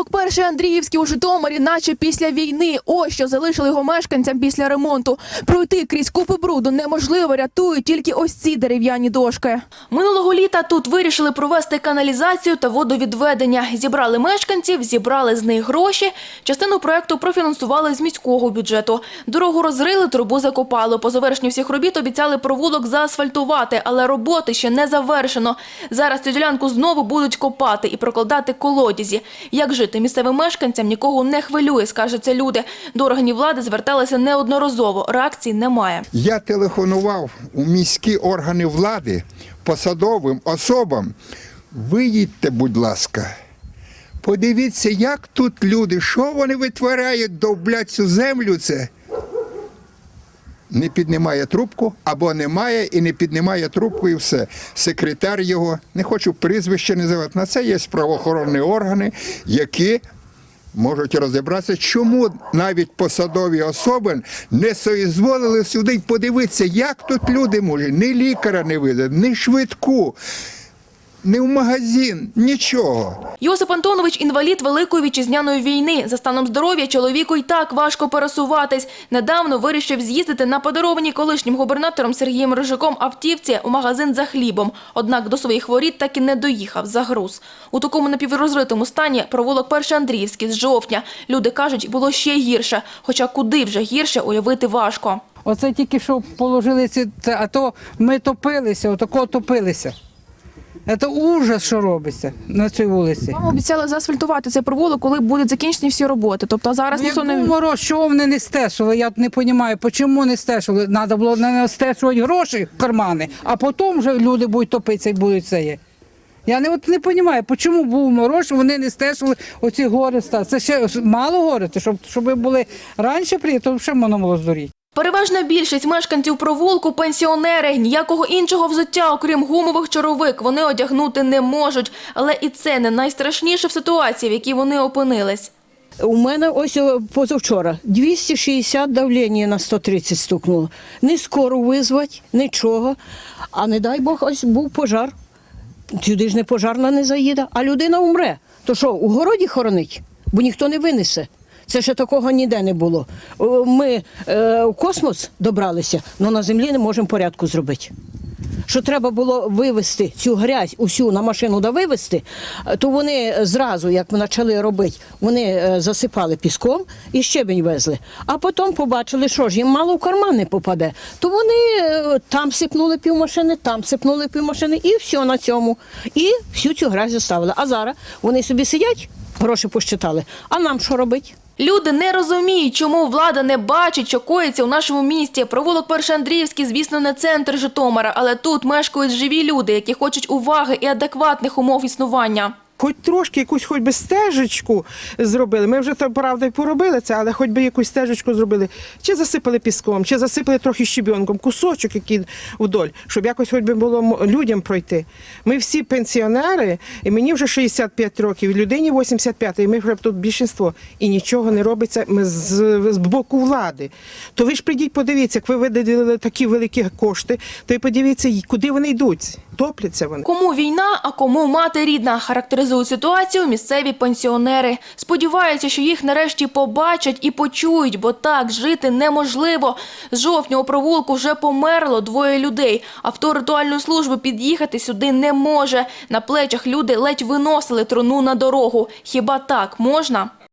Провулок перший Андріївський у Житомирі, наче після війни. Ось що залишили його мешканцям після ремонту. Пройти крізь купи бруду неможливо, рятують тільки ось ці дерев'яні дошки. Минулого літа тут вирішили провести каналізацію та водовідведення. Зібрали мешканців, зібрали з них гроші. Частину проекту профінансували з міського бюджету. Дорогу розрили, трубу закопали. По завершенню всіх робіт обіцяли провулок заасфальтувати, але роботи ще не завершено. Зараз цю ділянку знову будуть копати і прокладати колодязі. Як жити місцевим мешканцям нікого не хвилює, скажуться люди. До органів влади зверталися неодноразово. Реакції немає. Я телефонував у міські органи влади посадовим особам. Виїдьте, будь ласка. Подивіться, як тут люди, що вони витворяють, довблять цю землю це. Не піднімає трубку або немає і не піднімає трубку, і все. Секретар його, не хочу прізвище називати, на це є правоохоронні органи, які можуть розібратися, чому навіть посадові особи не соізволили сюди подивитися, як тут люди можуть, ні лікаря не видати, ні швидку, ні в магазин, нічого. Йосип Антонович – інвалід Великої вітчизняної війни. За станом здоров'я чоловіку й так важко пересуватись. Недавно вирішив з'їздити на подарованій колишнім губернатором Сергієм Рижиком автівці у магазин за хлібом. Однак до своїх воріт так і не доїхав за груз. У такому напіврозритому стані провулок Перший Андріївський з жовтня. Люди кажуть, було ще гірше. Хоча куди вже гірше уявити важко. Оце тільки що положили ці, це, а то ми топилися, отако топилися. Це ужас, що робиться на цій вулиці. Вам обіцяли заасфальтувати цей провулок, коли будуть закінчені всі роботи. Тобто зараз Ну, ніхто не мороз, чого вони не стешили? Я не розумію, чому не стешили. Треба було не стешувати гроші в кармани, а потім вже люди будуть топитися і будуть це є. Я не, от не розумію, чому був мороз, вони не стежили оці гори. Це ще мало говорити, щоб, щоб були раніше то ще воно було здуріти. Переважна більшість мешканців провулку – пенсіонери. Ніякого іншого взуття, окрім гумових чоровик, вони одягнути не можуть. Але і це не найстрашніше в ситуації, в якій вони опинились. У мене ось о, позавчора 260 давлення на 130 стукнуло. Не скоро визвати, нічого. А не дай Бог, ось був пожар. Сюди ж не пожарна не заїде, а людина умре. То що, у городі хоронить? Бо ніхто не винесе. Це ще такого ніде не було. Ми е, в космос добралися, але на землі не можемо порядку зробити. Що треба було вивезти цю грязь усю на машину да вивезти, то вони зразу, як ми почали робити, вони е, засипали піском і щебень везли. А потім побачили, що ж їм мало в карман не попаде. То вони е, там сипнули півмашини, там сипнули півмашини і все на цьому. І всю цю грязь заставили. А зараз вони собі сидять, гроші посчитали. А нам що робити? Люди не розуміють, чому влада не бачить, що коїться у нашому місті. Провулок Першандріївський, звісно, не центр Житомира, але тут мешкають живі люди, які хочуть уваги і адекватних умов існування. Хоч трошки якусь хоч би стежечку зробили. Ми вже то правда й поробили це, але хоч би якусь стежечку зробили. Чи засипали піском, чи засипали трохи щебінком, кусочок який вдоль, щоб якось хоч би було людям пройти. Ми всі пенсіонери, і мені вже 65 років, людині 85, і ми вже тут більшинство. І нічого не робиться ми з, з боку влади. То ви ж прийдіть, подивіться, як ви виділили такі великі кошти, то й подивіться, куди вони йдуть. Топляться вони. Кому війна, а кому мати рідна, характеризують ситуацію місцеві пенсіонери. Сподіваються, що їх нарешті побачать і почують, бо так жити неможливо. З жовтня у провулку вже померло двоє людей. Авто ритуальної служби під'їхати сюди не може. На плечах люди ледь виносили труну на дорогу. Хіба так можна?